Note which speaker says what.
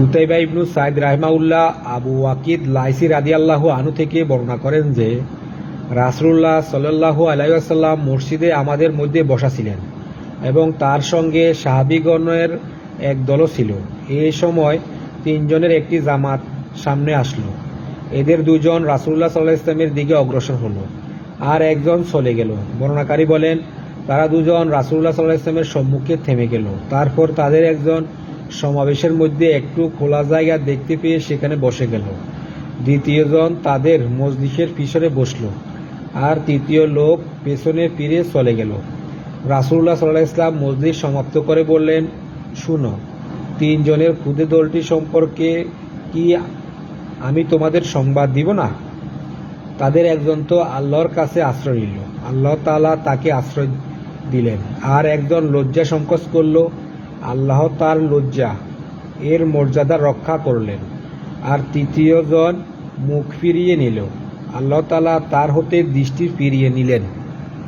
Speaker 1: Qutaiba ইবনু সাইদ রাহমাউল্লাহ আবু ওয়াকিদ লাইসি রাদিয়াল্লাহু আনু থেকে বর্ণনা করেন যে রাসরুল্লাহ সাল্লাল্লাহু আলাইসাল্লাম মসজিদে আমাদের মধ্যে বসা ছিলেন এবং তার সঙ্গে সাহাবিগণের এক দলও ছিল। এই সময় তিনজনের একটি জামাত সামনে আসলো। এদের দুজন রাসুল্লাহ সাল্লাহ ইসলামের দিকে অগ্রসর হলো আর একজন চলে গেল। বর্ণাকারী বলেন, তারা দুজন রাসুল্লাহ সাল্লাহ ইসলামের সম্মুখে থেমে গেল। তারপর তাদের একজন সমাবেশের মধ্যে একটু খোলা জায়গা দেখতে পেয়ে সেখানে বসে গেল। দ্বিতীয়জন তাদের মজলিসের পিছনে বসল আর তৃতীয় লোক পেছনে ফিরে চলে গেল। রাসুল্লাহ সাল্লাহ ইসলাম মসজিদ সমাপ্ত করে বললেন, শুনো, তিনজনের ক্ষুদে দলটি সম্পর্কে কি আমি তোমাদের সংবাদ দিব না? তাদের একজন তো আল্লাহর কাছে আশ্রয় নিল। আল্লাহ তালা তাকে আশ্রয় দিলেন আর একজন লজ্জা সংকোচ করল আল্লাহ তার লজ্জা, এর মর্যাদা রক্ষা করলেন। আর তৃতীয়জন মুখ ফিরিয়ে নিল। আল্লাহ তালা তার হতে দৃষ্টি ফিরিয়ে নিলেন।